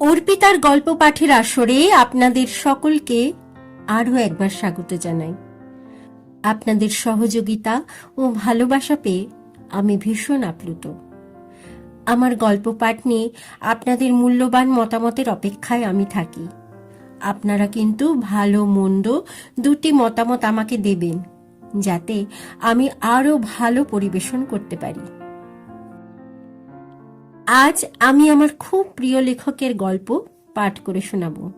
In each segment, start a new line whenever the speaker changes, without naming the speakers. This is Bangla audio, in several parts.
অর্পিতার গল্প পাঠের আসরে আপনাদের সকলকে আরও একবার স্বাগত জানাই। আপনাদের সহযোগিতা ও ভালোবাসা পেয়ে আমি ভীষণ আপ্লুত। আমার গল্প পাঠ নিয়ে আপনাদের মূল্যবান মতামতের অপেক্ষায় আমি থাকি। আপনারা কিন্তু ভালো, মন্দ দুটি মতামত আমাকে দেবেন, যাতে আমি আরও ভালো পরিবেশন করতে পারি। আজ আমি আমার খুব প্রিয় লেখকের গল্প পাঠ করে শোনাব।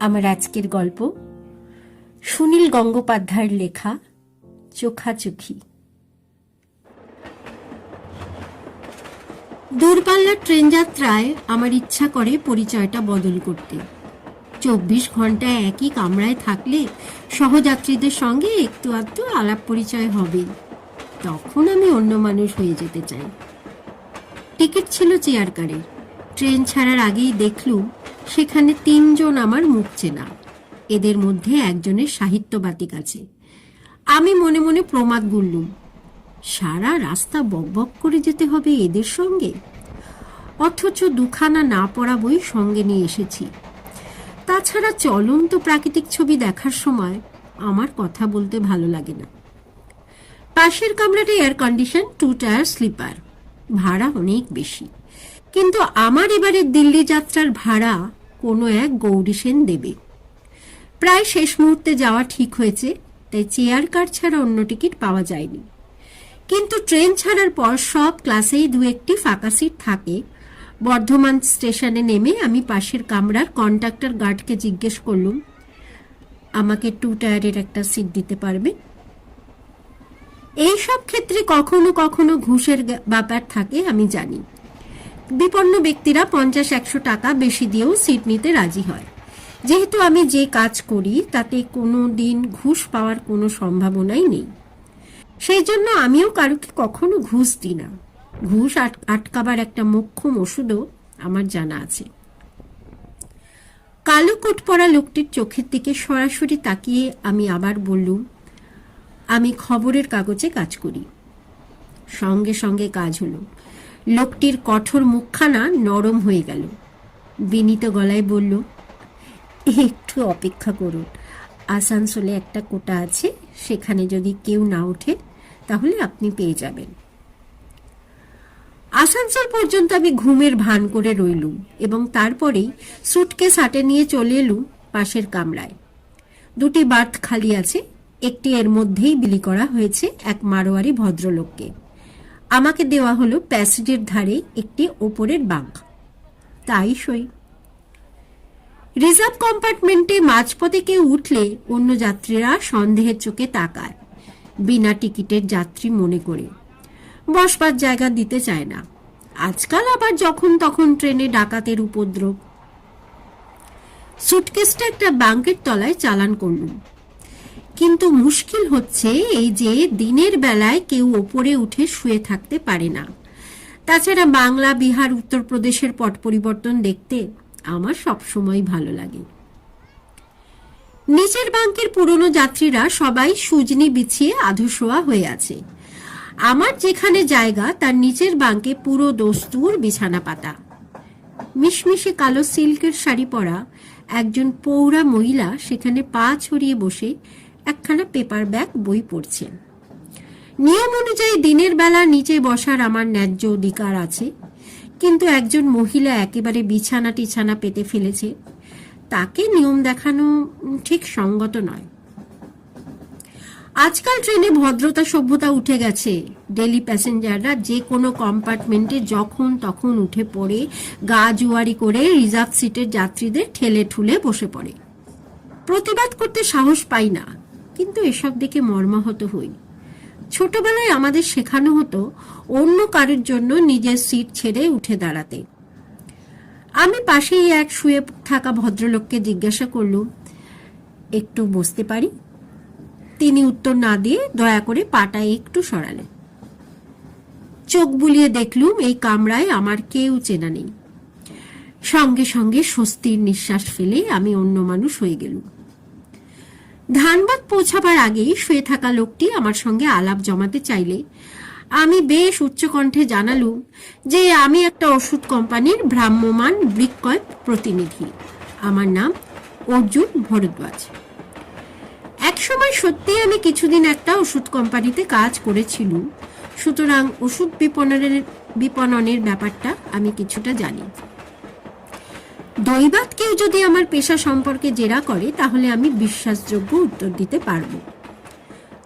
আমার আজকের গল্প সুনীল গঙ্গোপাধ্যায়ের লেখা চোখাচোখি। দূরপাল্লার ট্রেন যাত্রায় আমার ইচ্ছা করে পরিচয়টা বদল করতে। চব্বিশ ঘণ্টা একই কামরায় থাকলে সহযাত্রীদের সঙ্গে একটু আধটু আলাপ পরিচয় হবেই। তখন আমি অন্য মানুষ হয়ে যেতে চাই। টিকিট ছিল চেয়ার কারের। ট্রেন ছাড়ার আগেই দেখলুম সেখানে তিনজন আমার মুখ চেনা। এদের মধ্যে একজনের সাহিত্য বাতিক আছে। আমি মনে মনে প্রমাদ গুনলুম সারা রাস্তা বকবক করে যেতে হবে এদের সঙ্গে? অথচ দুখানা না পড়া বই সঙ্গে নিয়ে এসেছি। তাছাড়া চলন্ত প্রাকৃতিক ছবি দেখার সময় আমার কথা বলতে ভালো লাগে না। পাশের কামরাটা air condition two tier sleeper ভাড়া অনেক বেশি। কিন্তু আমার এবারে দিল্লি যাত্রার ভাড়া কোনো এক গৌরী সেন দেবে। প্রায় শেষ মুহূর্তে যাওয়া ঠিক হয়েছে, তাই চেয়ার কার ছাড়া অন্য টিকিট পাওয়া যায়নি। কিন্তু ট্রেন ছাড়ার পর সব ক্লাসেই দু একটি ফাঁকা সিট থাকে। বর্ধমান স্টেশনে নেমে আমি পাশের কামরার কন্ডাক্টর গার্ডকে জিজ্ঞেস করলুম, আমাকে টু টায়ারের একটা সিট দিতে পারবে? এই সব ক্ষেত্রে কখনো কখনো ঘুষের ব্যাপার থাকে, আমি জানি। বিপন্ন ব্যক্তিরা পঞ্চাশ একশো টাকা বেশি দিয়েও সিট নিতে রাজি হয়। যেহেতু আমি যে কাজ করি, তাতে কোনো দিন ঘুষ পাওয়ার কোনো সম্ভাবনাই নেই। সেই জন্য আমিও কারুকে কখনো ঘুষ দিই না। ঘুষ আট- আটকাবার একটা মোক্ষম ওষুধও আমার জানা আছে। কালো কোট পরা লোকটির চোখের দিকে সরাসরি তাকিয়ে আমি আবার বললুম আমি খবরের কাগজে কাজ করি। সঙ্গে সঙ্গে কাজ হলো। লোকটির কঠোর মুখখানা নরম হয়ে গেল। বিনীত গলায় বলল, একটু অপেক্ষা করুন। আসানসোলে একটা কোটা আছে, সেখানে যদি কেউ না ওঠে, তাহলে আপনি পেয়ে যাবেন। আসানসোল পর্যন্ত আমি ঘুমের ভান করে রইলুম এবং তারপরেই সুটকেস হাটে নিয়ে চলে এলুম পাশের কামরায়। দুটি বার্থ খালি আছে একটি এর মধ্যেই বিলি করা হয়েছে এক মারোয়ারি ভদ্রলোককে। আমাকে দেওয়া হলো প্যাসেজের ধারে একটি ওপরের বাঁক। তাই সই। রিজার্ভ কম্পার্টমেন্টে মাঝপথে কেউ উঠলে অন্য যাত্রীরা সন্দেহের চোখে তাকায়, বিনা টিকিটের যাত্রী মনে করে। বসবার জায়গা দিতে চায় না। আজকাল আবার যখন তখন ট্রেনে ডাকাতের উপদ্রব। সুটকেসটা একটা ব্যাংকের তলায় চালান করলুম। কিন্তু মুশকিল হচ্ছে এই যে দিনের বেলায় কেউ ওপরে উঠে শুয়ে থাকতে পারে না। তাছাড়া বাংলা, বিহার, উত্তরপ্রদেশের পট পরিবর্তন দেখতে আমার সবসময় ভালো লাগে। নিচের বাঙ্কের পুরনো যাত্রীরা সবাই সুজনি বিছিয়ে আধশোয়া হয়ে আছে। আমার যেখানে জায়গা, তার নিচের বাঙ্কে পুরো দস্তুর বিছানা পাতা। মিশমিশে কালো সিল্কের শাড়ি পরা একজন পৌরা মহিলা সেখানে পা ছড়িয়ে বসে একখানা পেপার ব্যাগ বই পড়ছেন নিয়ম অনুযায়ী দিনের বেলা নিচে বসার আমার ন্যায্য অধিকার আছে। কিন্তু একজন মহিলা একেবারে বিছানা টিছানা পেতে ফেলেছে। তাকে নিয়ম দেখানো ঠিক সঙ্গত নয়। আজকাল ট্রেনে ভদ্রতা, সভ্যতা উঠে গেছে। ডেলি প্যাসেঞ্জাররা যে কোনো কম্পার্টমেন্টে যখন তখন উঠে পড়ে, গা জুয়ারি করে রিজার্ভ সিটের যাত্রীদের ঠেলে ঠুলে বসে পড়ে। প্রতিবাদ করতে সাহস পাই না। কিন্তু এসব দেখে মর্মাহত হই। ছোটবেলায় আমাদের শেখানো হতো অন্য কারোর জন্য নিজের সিট ছেড়ে উঠে দাঁড়াতে। আমি পাশেই এক শুয়ে থাকা ভদ্রলোককে জিজ্ঞাসা করলুম, একটু বসতে পারি? তিনি উত্তর না দিয়ে দয়া করে পাটা একটু সরালেন। চোখ বুলিয়ে দেখলুম, এই কামরায় আমার কেউ চেনা নেই। সঙ্গে সঙ্গে স্বস্তির নিঃশ্বাস ফেলে আমি অন্য মানুষ হয়ে গেলুম। ধানবাদ পৌঁছাবার আগেই শুয়ে থাকা লোকটি আমার সঙ্গে আলাপ জমাতে চাইলে। আমি বেশ উচ্চকণ্ঠে জানালুম যে আমি একটা ওষুধ কোম্পানির ভ্রাম্যমান বিক্রয় প্রতিনিধি। আমার নাম অর্জুন ভরদ্বাজ। একসময় সত্যি আমি কিছুদিন একটা ওষুধ কোম্পানিতে কাজ করেছিলুম। সুতরাং ওষুধ বিপণনের বিপণনের ব্যাপারটা আমি কিছুটা জানি। দৈবাত কেউ যদি আমার পেশা সম্পর্কে জেরা করে, তাহলে আমি বিশ্বাসযোগ্য উত্তর দিতে পারব।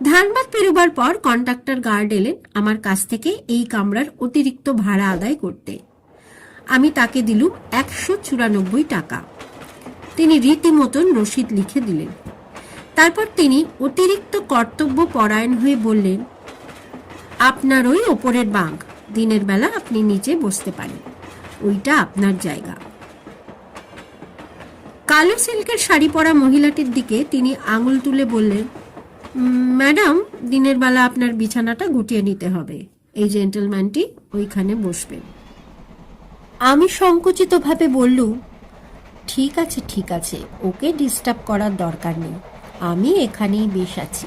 ধানবাদ পেরোবার পর কন্ট্রাক্টর গার্ড এলেন আমার কাছ থেকে এই কামরার অতিরিক্ত ভাড়া আদায় করতে। আমি তাকে দিলুম একশো চুরানব্বই টাকা। তিনি রীতিমতন রসিদ লিখে দিলেন। তারপর তিনি অতিরিক্ত কর্তব্য পরায়ণ হয়ে বললেন, আপনার ওই ওপরের বাঁক, দিনের বেলা আপনি নিচে বসতে পারেন। ওইটা আপনার জায়গা। কালো সিল্কের শাড়ি পরা মহিলাটির দিকে তিনি আঙুল তুলে বললেন, ম্যাডাম, দিনের বেলা আপনার বিছানাটা গুটিয়ে নিতে হবে। এই জেন্টলম্যানটি ওইখানে বসবেন। আমি সংকুচিতভাবে বললুম, ঠিক আছে ঠিক আছে, ওকে ডিস্টার্ব করার দরকার নেই। আমি এখানেই বেশ আছি।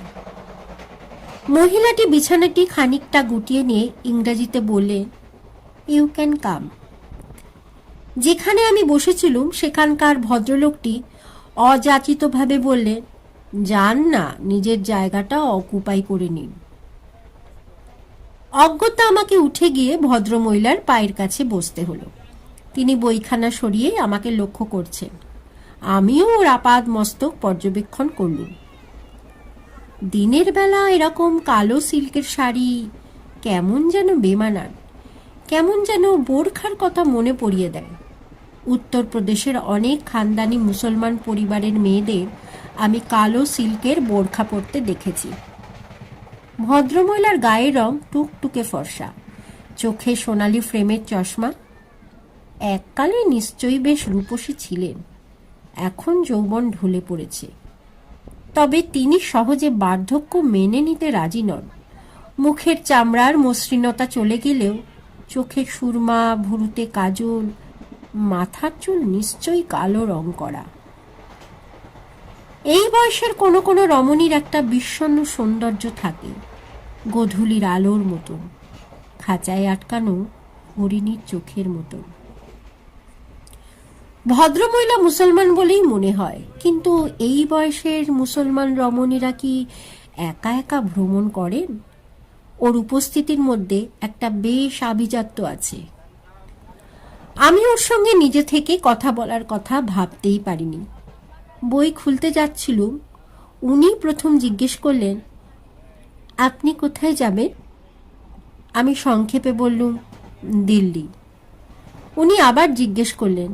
মহিলাটি বিছানাটি খানিকটা গুটিয়ে নিয়ে ইংরাজিতে বললে ইউ ক্যান কাম যেখানে আমি বসেছিলুম, সেখানকার ভদ্রলোকটি অযাচিতভাবে বললেন যান না, নিজের জায়গাটা অকুপাই করে নিন। অজ্ঞতা আমাকে উঠে গিয়ে ভদ্রমহিলার পায়ের কাছে বসতে হলো। তিনি বইখানা সরিয়ে আমাকে লক্ষ্য করছেন। আমিও ওর আপাদ মস্তক পর্যবেক্ষণ করলুম। দিনের বেলা এরকম কালো সিল্কের শাড়ি কেমন যেন বেমানান। কেমন যেন বোরখার কথা মনে পড়িয়ে দেয়। উত্তরপ্রদেশের অনেক খানদানি মুসলমান পরিবারের মেয়েদের আমি কালো সিল্কের বোরখা পরতে দেখেছি। ভদ্রমহিলার গায়ের রং টুকটুকে ফর্সা। চোখে সোনালি ফ্রেমের চশমা। এককালে নিশ্চয়ই বেশ রূপসী ছিলেন। এখন যৌবন ঢলে পড়েছে। তবে তিনি সহজে বার্ধক্য মেনে নিতে রাজি নন। মুখের চামড়ার মসৃণতা চলে গেলেও চোখে সুরমা, ভুরুতে কাজল, মাথার চুল নিশ্চয়ই কালো রং করা। এই বয়সের কোনো কোনো রমণীর একটা বিষণ্ণ সৌন্দর্য থাকে, গধূলির আলোর মতন, খাঁচায় আটকানো হরিণীর চোখের মতন। ভদ্রমহিলা মুসলমান বলেই মনে হয়, কিন্তু এই বয়সের মুসলমান রমণীরা কি একা একা ভ্রমণ করেন? ওর উপস্থিতির মধ্যে একটা বেশ আভিজাত্য আছে। আমি ওর সঙ্গে নিজে থেকে কথা বলার কথা ভাবতেই পারিনি। বই খুলতে যাচ্ছিলুম, উনি প্রথম জিজ্ঞেস করলেন, আপনি কোথায় যাবেন? আমি সংক্ষেপে বললুম, দিল্লি। উনি আবার জিজ্ঞেস করলেন,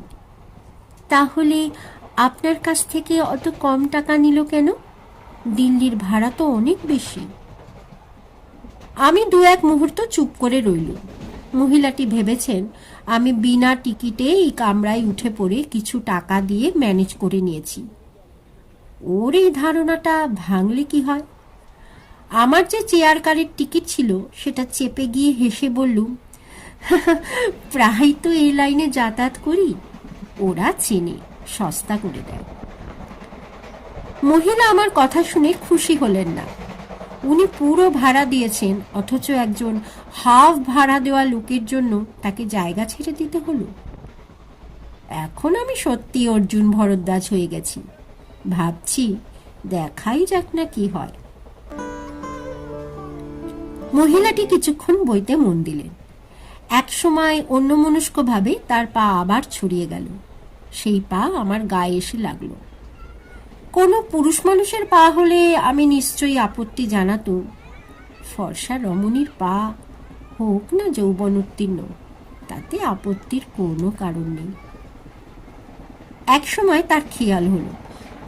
তাহলে আপনার কাছ থেকে অত কম টাকা নিল কেন? দিল্লির ভাড়া তো অনেক বেশি। আমি দু এক মুহূর্ত চুপ করে রইলুম। মহিলাটি ভেবেছেন, আমি বিনা টিকিটে এই কামরায় উঠে পড়ে কিছু টাকা দিয়ে ম্যানেজ করে নিয়েছি। ওর এই ধারণাটা ভাঙলে কি হয়? আমার যে চেয়ার কারের টিকিট ছিল, সেটা চেপে গিয়ে হেসে বললুম প্রায় তো এই লাইনে যাতায়াত করি, ওরা চেনে, সস্তা করে দেয়। মহিলা আমার কথা শুনে খুশি হলেন না। উনি পুরো ভাড়া দিয়েছেন, অথচ একজন হাফ ভাড়া দেওয়া লোকের জন্য তাকে জায়গা ছেড়ে দিতে হলো। এখন আমি সত্যি অর্জুন ভরদ্বাজ হয়ে গেছি। ভাবছি দেখাই যাক না কি হয়। মহিলাটি কিছুক্ষণ বইতে মন দিলেন। এক সময় অন্যমনস্কভাবে তার পা আবার ছড়িয়ে গেল। সেই পা আমার গায়ে এসে লাগল। কোনো পুরুষ মানুষের পা হলে আমি নিশ্চয়ই আপত্তি জানাতুম ফর্সা রমণীর পা হোক না যৌবন উত্তীর্ণ তাতে আপত্তির কোনো কারণ নেই। এক সময় তার খেয়াল হলো,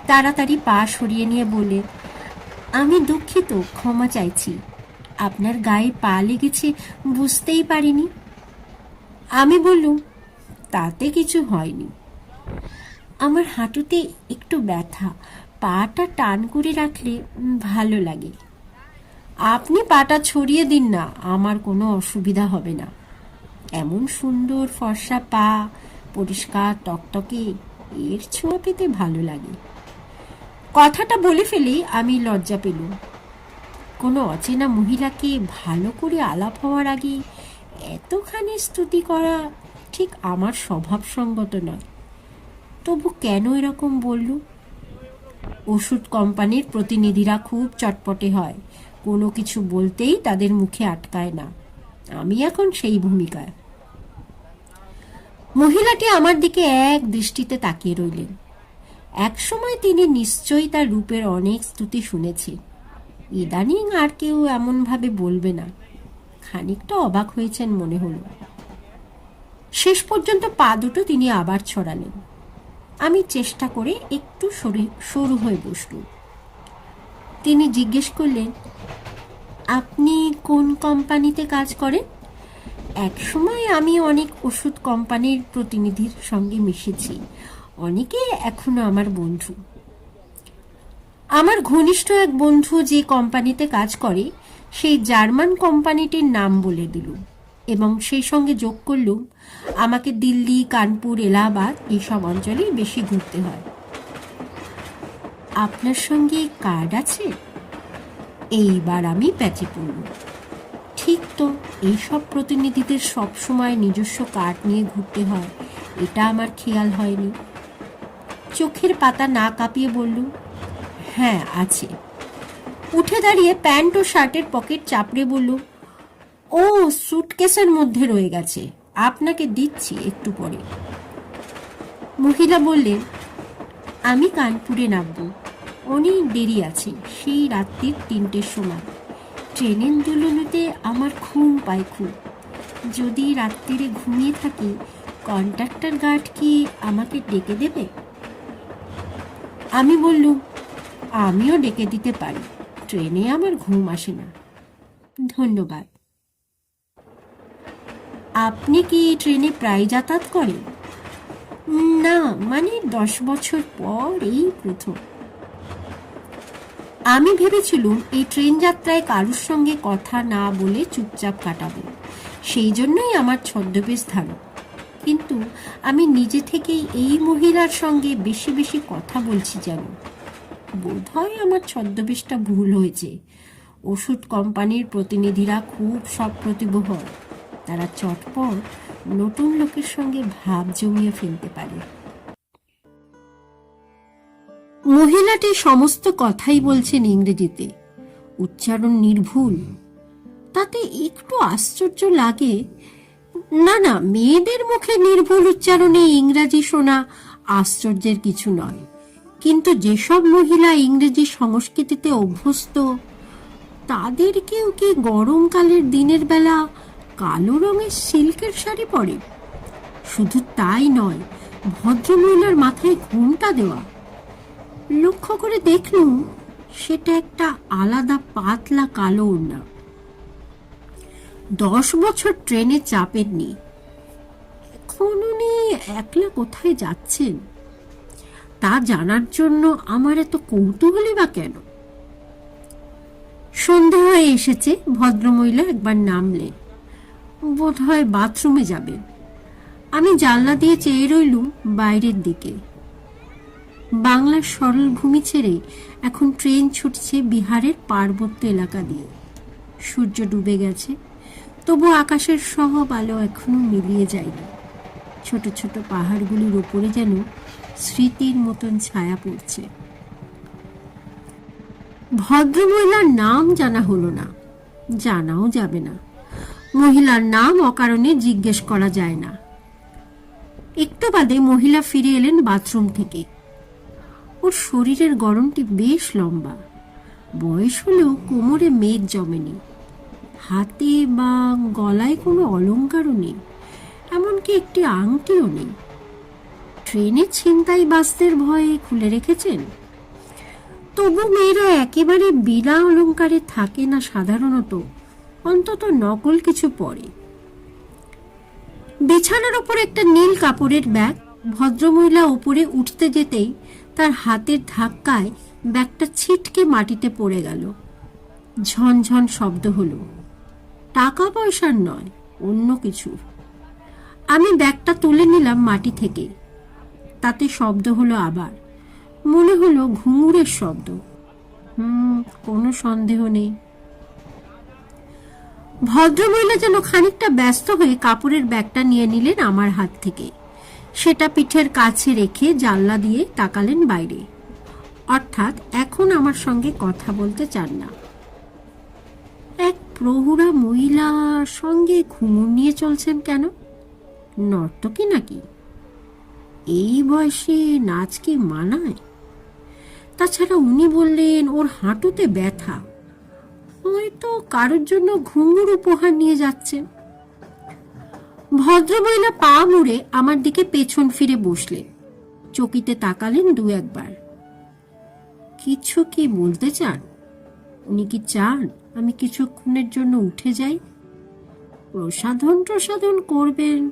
তাড়াতাড়ি পা সরিয়ে নিয়ে বলে, আমি দুঃখিত, ক্ষমা চাইছি। আপনার গায়ে পা লেগেছে বুঝতেই পারিনি। আমি বললুম, তাতে কিছু হয়নি। আমার হাঁটুতে একটু ব্যথা পাটা টান করে রাখলে ভালো লাগে। আপনি পাটা ছড়িয়ে দিন না, আমার কোনো অসুবিধা হবে না। এমন সুন্দর ফর্সা পা, পরিষ্কার টকটকে, এর ছোঁয়া পেতে ভালো লাগে। কথাটা বলে ফেলেই আমি লজ্জা পেলুম। কোনো অচেনা মহিলাকে ভালো করে আলাপ হওয়ার আগে এতখানি স্তুতি করা ঠিক আমার স্বভাবসঙ্গত নয়। তবু কেন এরকম বললু ওষুধ কোম্পানির প্রতিনিধিরা খুব চটপটে হয়। কোনো কিছু বলতেই তাদের মুখে আটকায় না। আমি এখন সেই ভূমিকায়। মহিলাটি আমার দিকে এক দৃষ্টিতে তাকিয়ে রইলেন। একসময় তিনি নিশ্চয়ই তার রূপের অনেক স্তুতি শুনেছে ইদানিং আর কেউ এমনভাবে বলবে না। খানিকটা অবাক হয়েছেন মনে হলো। শেষ পর্যন্ত পা দুটো তিনি আবার ছড়ালেন। আমি চেষ্টা করে একটু সরি- সরু হয়ে বসলুম তিনি জিজ্ঞেস করলেন, আপনি কোন কোম্পানিতে কাজ করেন? একসময় আমি অনেক ওষুধ কোম্পানির প্রতিনিধির সঙ্গে মিশেছি। অনেকে এখনও আমার বন্ধু। আমার ঘনিষ্ঠ এক বন্ধু যে কোম্পানিতে কাজ করে, সেই জার্মান কোম্পানিটির নাম বলে দিলুম। এবং সেই সঙ্গে যোগ করলুম আমাকে দিল্লি, কানপুর, এলাহাবাদ এইসব অঞ্চলেই বেশি ঘুরতে হয়। আপনার সঙ্গে কার্ড আছে? এইবার আমি প্যাচে পড়ব। ঠিক তো, এইসব প্রতিনিধিদের সব সময় নিজস্ব কার্ড নিয়ে ঘুরতে হয়, এটা আমার খেয়াল হয়নি। চোখের পাতা না কাঁপিয়ে বললুম হ্যাঁ আছে। উঠে দাঁড়িয়ে প্যান্ট ও শার্টের পকেট চাপড়ে বলল ও সুটকেসের মধ্যে রয়ে গেছে। আপনাকে দিচ্ছি একটু পরে। মহিলা বললেন, আমি কানপুরে নামবো। অনেক দেরি আছে, সেই রাত্রির তিনটের সময়। ট্রেনের দুলুনুতে আমার ঘুম পায় খুব। যদি রাত্রিরে ঘুমিয়ে থাকি কন্ট্রাক্টর গার্ড কি আমাকে ডেকে দেবে? আমি বললুম, আমিও ডেকে দিতে পারি। ট্রেনে আমার ঘুম আসে না। ধন্যবাদ। আপনি কি ট্রেনে প্রায় যাতায়াত করেন? না মানে দশ বছর পর এই প্রথম। আমি ভেবেছিলুম এই ট্রেন যাত্রায় কারুর সঙ্গে কথা না বলে চুপচাপ কাটাবো। সেই জন্যই আমার ছদ্মবেশ ধারণ। কিন্তু আমি নিজে থেকেই এই মহিলার সঙ্গে বেশি বেশি কথা বলছি যেন। বোধ হয় আমার ছদ্মবেশটা ভুল হয়েছে। ওষুধ কোম্পানির প্রতিনিধিরা খুব সপ্রতিভ হয় তারা চটপট নতুন লোকের সঙ্গে ভাব জমিয়ে ফেলতে পারে। মহিলাটি সমস্ত কথাই বলছেন ইংরেজিতে। উচ্চারণ নির্ভুল। তাতে একটু আশ্চর্য লাগে। না না, মেয়েদের মুখে নির্ভুল উচ্চারণে ইংরাজি শোনা আশ্চর্যের কিছু নয়। কিন্তু যেসব মহিলা ইংরেজি সংস্কৃতিতে অভ্যস্ত তাদের কেউ কি গরমকালের দিনের বেলা কালো রঙের সিল্কের শাড়ি পরে। শুধু তাই নয়, ভদ্রমহিলার মাথায় ঘুমটা দেওয়া। লক্ষ্য করে দেখলুম, সেটা একটা আলাদা পাতলা কালো ওড়না। দশ বছর ট্রেনে চাপেননি। এখন উনি একলা কোথায় যাচ্ছেন? তা জানার জন্য আমার এত কৌতূহলী বা কেন? সন্ধে হয়ে এসেছে, ভদ্রমহিলা একবার নামলেন। বোধ হয় বাথরুমে যাবে। আমি জানলা দিয়ে চেয়ে রইলুম বাইরের দিকে। বাংলার সরল ভূমি ছেড়ে এখন ট্রেন ছুটছে বিহারের পার্বত্য এলাকা দিয়ে। সূর্য ডুবে গেছে, তবু আকাশের সব আলো এখনও মিলিয়ে যায়নি। ছোট ছোট পাহাড়গুলির ওপরে যেন স্মৃতির মতন ছায়া পড়ছে। ভদ্রমহিলার নাম জানা হলো না, জানাও যাবে না। মহিলার নাম অকারণে জিজ্ঞেস করা যায় না। একটু বাদে মহিলা ফিরে এলেন বাথরুম থেকে। ওর শরীরের গরমটি বেশ লম্বা। বয়স হলেও কোমরে মেদ জমেনি। হাতে বা গলায় কোনো অলংকারও নেই, এমনকি একটি আংটিও নেই। ট্রেনে ছিনতাই বাসদের ভয়ে খুলে রেখেছেন? তবু মেয়েরা একেবারে বিনা অলংকারে থাকে না সাধারণত। অন্তত নকল কিছু পরে। বিছানার ওপর একটা নীল কাপড়ের ব্যাগ ভদ্রমহিলা উপরে উঠতে যেতেই তার হাতের ধাক্কায় ব্যাগটা ছিটকে মাটিতে পড়ে গেল। ঝনঝন শব্দ হলো। টাকা পয়সার নয়, অন্য কিছু আমি ব্যাগটা তুলে নিলাম মাটি থেকে। তাতে শব্দ হলো আবার। মনে হলো ঘুঙুরের শব্দ। হুম, কোনো সন্দেহ নেই। ভদ্রমহিলা যেন খানিকটা ব্যস্ত হয়ে কাপড়ের ব্যাগটা নিয়ে নিলেন আমার হাত থেকে। সেটা পিঠের কাছে রেখে জানলা দিয়ে তাকালেন বাইরে। অর্থাৎ এখন আমার সঙ্গে কথা বলতে চান না। এক প্রহুরা মহিলার সঙ্গে ঘুমুর নিয়ে চলছেন কেন? নর্তকী নাকি? এই বয়সে নাচ কি মানায়? তাছাড়া উনি বললেন, ওর হাঁটুতে ব্যথা। হয়তো কারোর জন্য ঘুঙুর উপহার নিয়ে যাচ্ছেন ভদ্রমহিলা পা মুড়ে আমার দিকে পেছন ফিরে বসলেন। চকিতে তাকালেন দু একবার। কিছু কি বলতে চান? উনি কি চান আমি কিছুক্ষণের জন্য উঠে যাই? প্রসাধন প্রসাধন করবেন?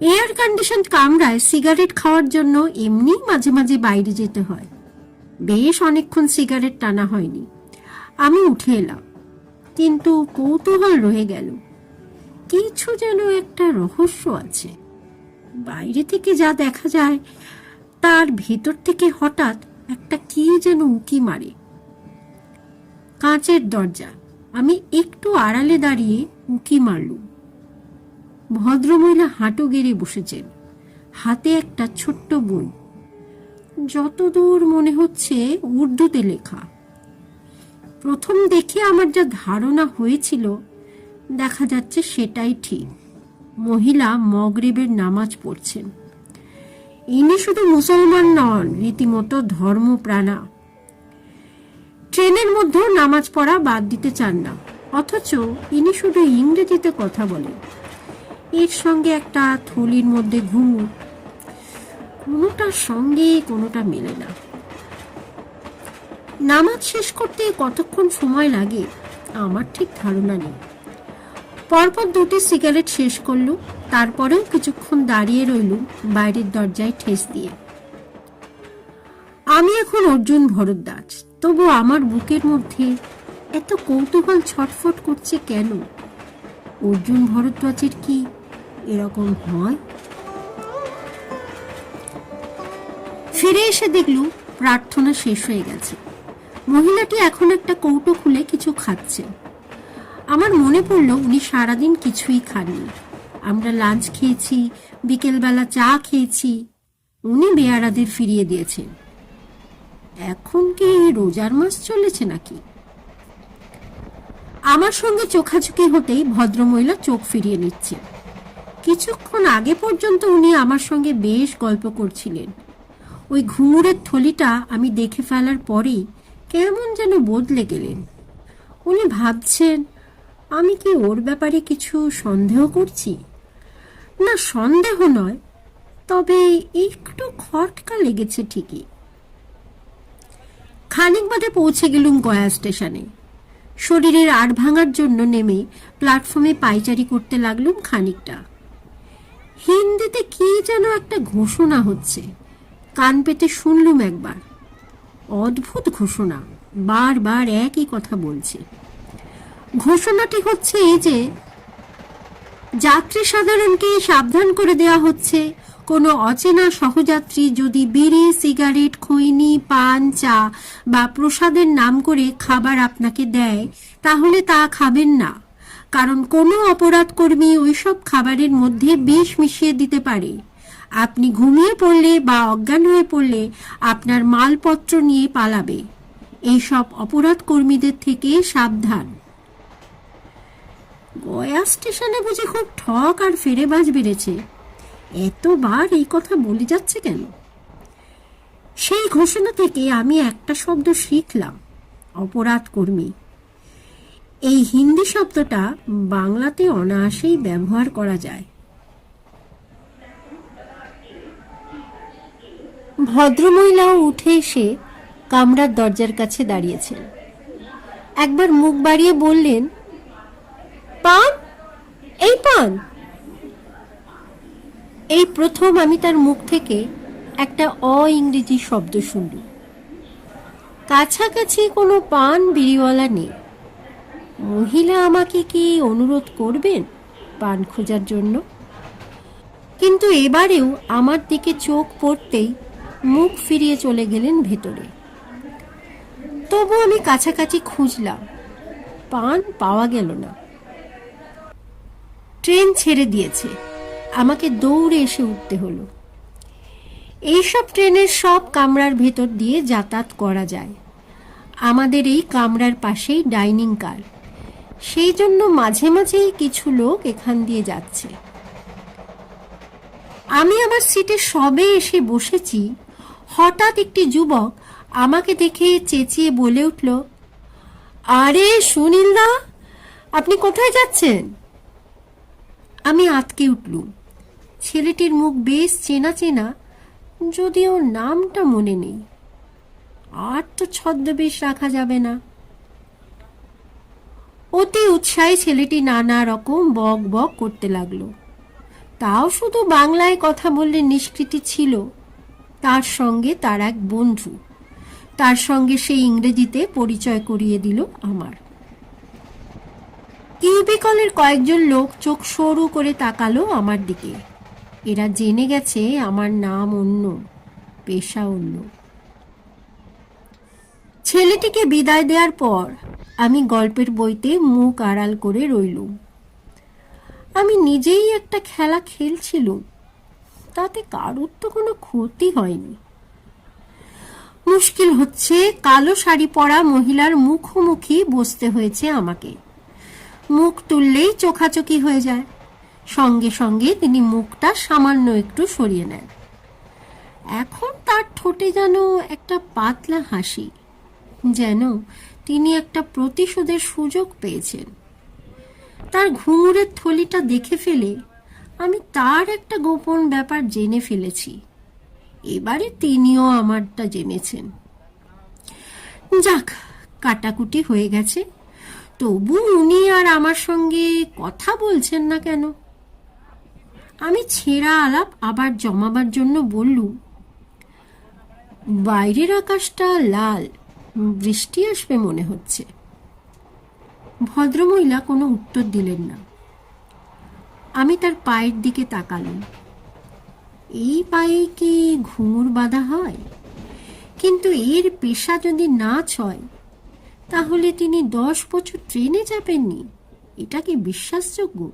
এয়ার কন্ডিশন কামরায় সিগারেট খাওয়ার জন্য এমনি মাঝে মাঝে বাইরে যেতে হয়। বেশ অনেকক্ষণ সিগারেট টানা হয়নি। আমি উঠে এলাম। কিন্তু কৌতূহল রয়ে গেল। কিছু যেন একটা রহস্য আছে। বাইরে থেকে যা দেখা যায়, তার ভেতর থেকে হঠাৎ একটা কি যেন উঁকি মারে। কাঁচের দরজা। আমি একটু আড়ালে দাঁড়িয়ে উঁকি মারলুম। ভদ্রমহিলা হাঁটু গেড়ে বসেছেন। হাতে একটা ছোট্ট বই। যতদূর মনে হচ্ছে উর্দুতে লেখা। প্রথম দেখে আমার যা ধারণা হয়েছিল, দেখা যাচ্ছে সেটাই ঠিক। মহিলা মগরিবের নামাজ পড়ছেন। ইনি শুধু মুসলমান নন, রীতিমতো ধর্মপ্রাণা। ট্রেনের মধ্যেও নামাজ পড়া বাদ দিতে চান না, অথচ ইনি শুধু ইংরেজিতে কথা বলেন। এর সঙ্গে একটা থলির মধ্যে ঘুঙুর কোনোটার সঙ্গে কোনোটা মেলে না। নামাজ শেষ করতে কতক্ষণ সময় লাগে, আমার ঠিক ধারণা নেই। পরপর দুটি সিগারেট শেষ করল, তারপরেও কিছুক্ষণ দাঁড়িয়ে রইল বাইরের দরজায় ঠেস দিয়ে। আমি এখন অর্জুন ভরদ্বাজ, তবু আমার বুকের মধ্যে এত কৌতূহল ছটফট করছে কেন? অর্জুন ভরদ্বাজের কি এরকম হয়? ফিরে এসে দেখলু প্রার্থনা শেষ হয়ে গেছে। মহিলাটি এখন একটা কৌটো খুলে কিছু খাচ্ছে। আমার মনে পড়ল উনি সারাদিন কিছুই খাননি। আমরা লাঞ্চ খেয়েছি, বিকেলবেলা চা খেয়েছি। উনি বেয়ারাদের ফিরিয়ে দিয়েছেন। এখন কি রোজার মাস চলেছে নাকি? আমার সঙ্গে চোখাচোখি হতেই ভদ্রমহিলা চোখ ফিরিয়ে নিচ্ছে। কিছুক্ষণ আগে পর্যন্ত উনি আমার সঙ্গে বেশ গল্প করছিলেন। ওই ঘুঙুরের থলিটা আমি দেখে ফেলার পরেই কেমন যেন বদলে গেলেন। উনি ভাবছেন, আমি কি ওর ব্যাপারে কিছু সন্দেহ করছি? না, সন্দেহ নয়, তবে একটু খটকা লেগেছে ঠিকই। খানিক বাদে পৌঁছে গেলুম গয়া স্টেশনে। শরীরের আড় ভাঙার জন্য নেমে প্ল্যাটফর্মে পাইচারি করতে লাগলুম খানিকটা। হিন্দিতে কি যেন একটা ঘোষণা হচ্ছে, কান পেতে শুনলুম একবার। অদ্ভুত ঘোষণা। বারবার একই কথা বলছে। ঘোষণাটি হচ্ছে এই যে যাত্রী সাধারণকে সাবধান করে দেওয়া হচ্ছে। কোনো অচেনা সহযাত্রী যদি বিড়ি, সিগারেট, খৈনি, পান, চা বা প্রসাদের নাম করে খাবার আপনাকে দেয়, তাহলে তা খাবেন না। কারণ কোনো অপরাধকর্মী ওইসব খাবারের মধ্যে বিষ মিশিয়ে দিতে পারে। আপনি ঘুমিয়ে পড়লে বা অজ্ঞান হয়ে পড়লে আপনার মালপত্র নিয়ে পালাবে। এইসব অপরাধ কর্মীদের থেকে সাবধান। গয়া স্টেশনে বুঝি খুব ঠক আর ফেরে বাজ বেড়েছে। এতবার এই কথা বলে যাচ্ছে কেন? সেই ঘোষণা থেকে আমি একটা শব্দ শিখলাম, অপরাধ কর্মী। এই হিন্দি শব্দটা বাংলাতে অনায়াসেই ব্যবহার করা যায়। ভদ্রমহিলাও উঠে এসে কামরার দরজার কাছে দাঁড়িয়েছেন। একবার মুখ বাড়িয়ে বললেন, পান? এই পান? এই প্রথম আমি তার মুখ থেকে একটা অ ইংরেজি শব্দ শুনল কাছাকাছি কোনো পান বিড়িওয়ালা নেই। মহিলা আমাকে কি অনুরোধ করবেন পান খোঁজার জন্য? কিন্তু এবারেও আমার দিকে চোখ পড়তেই মুখ ফিরিয়ে চলে গেলেন ভেতরে। তবু আমি কাছাকাছি খুঁজলাম। পান পাওয়া গেল না। ট্রেন ছেড়ে দিয়েছে। আমাকে দৌড়ে এসে উঠতে হলো। এইসব ট্রেনের সব কামরার ভেতর দিয়ে যাতায়াত করা যায়। আমাদের এই কামরার পাশেই ডাইনিং কার। সেই জন্য মাঝে মাঝেই কিছু লোক এখান দিয়ে যাচ্ছে। আমি আমার সিটে সবে এসে বসেছি। হঠাৎ একটি যুবক আমাকে দেখে চেঁচিয়ে বলে উঠল, আরে সুনীল দা, আপনি কোথায় যাচ্ছেন? আমি আটকে উঠলুম। ছেলেটির মুখ বেশ চেনা চেনা, যদিও নামটা মনে নেই। আর তো ছদ্মবেশ রাখা যাবে না। অতি উৎসাহী ছেলেটি নানা রকম বক বক করতে লাগল। তাও শুধু বাংলায় কথা বললে নিষ্কৃতি ছিল। তার সঙ্গে তার এক বন্ধু। তার সঙ্গে সে ইংরেজিতে পরিচয় করিয়ে দিল আমার। কিউবিকলের কয়েকজন লোক চোখ সরু করে তাকালো আমার দিকে। এরা জেনে গেছে আমার নাম অন্য, পেশা অন্য। ছেলেটিকে বিদায় দেওয়ার পর আমি গল্পের বইতে মুখ আড়াল করে রইলুম। আমি নিজেই একটা খেলা খেলছিলুম। তাতে কারোর তো কোনো ক্ষতি হয়নি। মুশকিল হচ্ছে, কালো শাড়ি পরা মহিলার মুখোমুখি বসতে হয়েছে আমাকে। মুখ তুললেই চোখাচোখি হয়ে যায়। সঙ্গে সঙ্গে তিনি মুখটা সামান্য একটু সরিয়ে নেন। এখন তার ঠোঁটে যেন একটা পাতলা হাসি, যেন তিনি একটা প্রতিশোধের সুযোগ পেয়েছেন। তার ঘুঙুরের থলিটা দেখে ফেলে আমি তার একটা গোপন ব্যাপার জেনে ফেলেছি। এবারে তিনিও আমারটা জেনেছেন। যাক, কাটাকুটি হয়ে গেছে। তবু উনি আর আমার সঙ্গে কথা বলছেন না কেন? আমি ছেঁড়া আলাপ আবার জমাবার জন্য বললুম, বাইরের আকাশটা লাল, বৃষ্টি আসবে মনে হচ্ছে। ভদ্রমহিলা কোনো উত্তর দিলেন না। আমি তার পায়ের দিকে তাকালাম। এই পায়ে কি ঘুঙুর বাঁধা হয়? কিন্তু এর পেশা যদি নাচ হয় তাহলে তিনি দশ বছর ট্রেনে যাবেননি? এটা কি বিশ্বাসযোগ্য?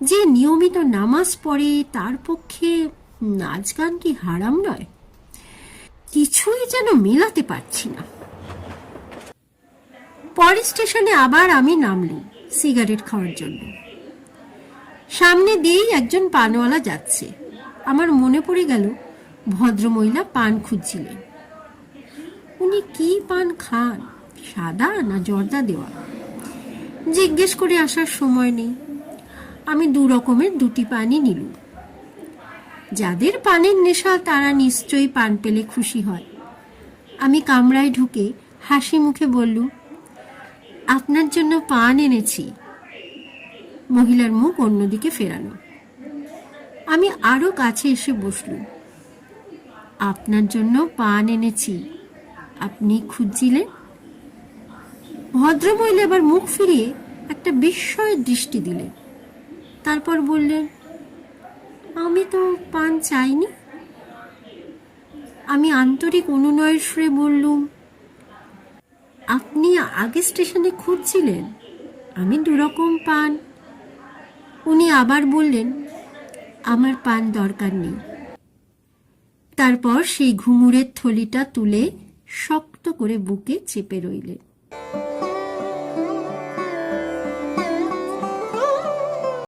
যে নিয়মিত নামাজ পড়ে তার পক্ষে নাচ গান কি হারাম নয়? কিছুই যেন মেলাতে পারছি না। পরের স্টেশনে আবার আমি নামলাম সিগারেট খাওয়ার জন্য। সামনে দিয়েই একজন পানওয়ালা যাচ্ছে। আমার মনে পড়ে গেল, ভদ্রমহিলা পান খুঁজছিলেন। উনি কি পান খান, সাদা না জর্দা দেওয়া? জিজ্ঞেস করে আসার সময় নেই। আমি দু রকমের দুটি পানই নিলুম। যাদের পানের নেশা, তারা নিশ্চয়ই পান পেলে খুশি হয়। আমি কামরায় ঢুকে হাসি মুখে বললুম, আপনার জন্য পান এনেছি। মহিলার মুখ অন্যদিকে ফেরানো আমি আরও কাছে এসে বসলুম। আপনার জন্য পান এনেছি। আপনি খুঁজছিলেন? ভদ্রমহিলা এবার মুখ ফিরিয়ে একটা বিস্ময়ের দৃষ্টি দিলেন। তারপর বললেন, আমি তো পান চাইনি। আমি আন্তরিক অনুনয়ের সুরে বললুম, আপনি আগে স্টেশনে খুঁজছিলেন। আমি দুরকম পান। উনি আবার বললেন, আমার পান দরকার নেই। তারপর সেই ঘুঙুরের থলিটা তুলে শক্ত করে বুকে চেপে রইলেন।